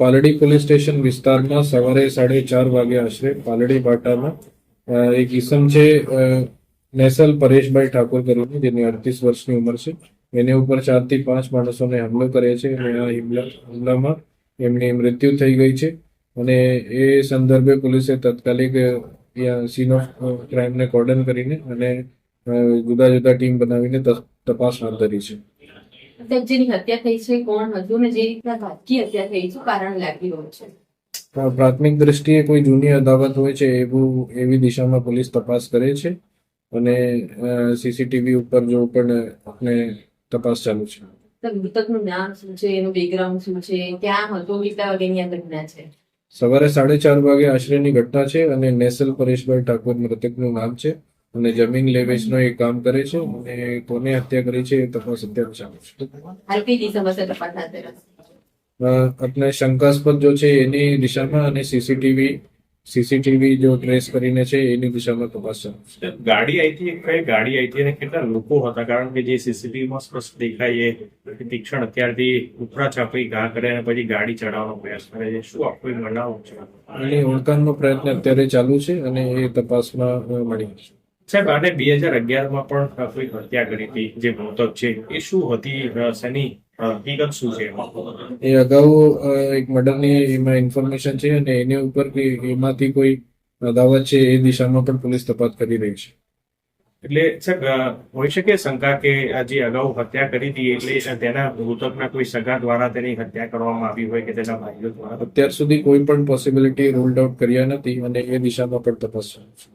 Paldi police station વિસ્તારમાં સવારે સાડે ચાર વાગે આશરે પાલડી બાટામાં એક ઈસમ છે નેસલ પરેશભાઈ ઠાકોર કરીને, જેની અડતીસ વર્ષની ઉંમર છે. એની ઉપર ચારથી પાંચ માણસોને હુમલો કરે છે અને આ હુમલામાં એમની મૃત્યુ થઈ ગઈ છે. અને એ સંદર્ભે પોલીસે તાત્કાલિક સીન ઓફ ક્રાઇમને કોર્ડન કરીને અને જુદા જુદા ટીમ બનાવીને તપાસ હાથ ધરી છે. જેની હત્યા થઈ છે કોણ હતું ને જે રીતના ઘાતકી હત્યા થઈ છે કારણ લાગી રહ્યું છે. પ્રાથમિક દ્રષ્ટિએ કોઈ જૂની અદાવત હોય છે એવું એવી દિશામાં પોલીસ તપાસ કરે છે અને સીસીટીવી ઉપર જો પણ આપણે તપાસ ચાલુ છે. મૃતકનું નામ શું છે એનું બેકગ્રાઉન્ડ શું છે ક્યાં હતો કેટલા વાગ્યાની આ ઘટના છે? સવારે સાડે ચાર વાગે આશરેની ઘટના છે અને નેસલ પરેશભાઈ ઠાકોર મૃતકનું નામ છે. અને જમીન લે વેચનો એ કામ કરે છે અને કોને હત્યા કરી છે એ તપાસ અત્યારે ચાલુ છે. છે આપણે શંકાસ્પદ જો છે એની દિશામાં અને સીસીટીવી સીસીટીવી જો ટ્રેસ કરીને છે એની દિશામાં તપાસ ચાલુ છે. ગાડી આવી હતી કઈ ગાડી આવી હતી અને કેટલા લોકો હતા? કારણ કે જે સીસીટીવી માં સ્પષ્ટ દેખાય એ તીક્ષણ અત્યારથી ઉપરા છાપી ઘા કરે અને પછી ગાડી ચડાવવાનો પ્રયાસ કરે છે. શું આખો એક બનાવ છે? એની ઓળખાણનો પ્રયત્ન અત્યારે ચાલુ છે અને એ તપાસમાં મળી આવશે સાહેબ આને બે હજાર અગિયારમાં પણ કોઈ હત્યા કરી હતી જે મૃતક છે એ શું હતી શેની હકીકત શું છે એ અગાઉ એક મર્ડરની એમાં ઇન્ફોર્મેશન છે અને એની ઉપર કે એમાંથી કોઈ અદાવત છે એ દિશામાં પણ પોલીસ તપાસ કરી રહી છે. એટલે સાહેબ હોઈ શકે શંકા કે આ જે અગાઉ હત્યા કરી હતી એટલે તેના મૃતકના કોઈ સગા દ્વારા તેની હત્યા કરવામાં આવી હોય કે તેના ભાઈઓ દ્વારા? અત્યાર સુધી કોઈ પણ પોસિબિલિટી રૂલ્ડ આઉટ કર્યા નથી અને એ દિશામાં પણ તપાસ ચાલુ છે.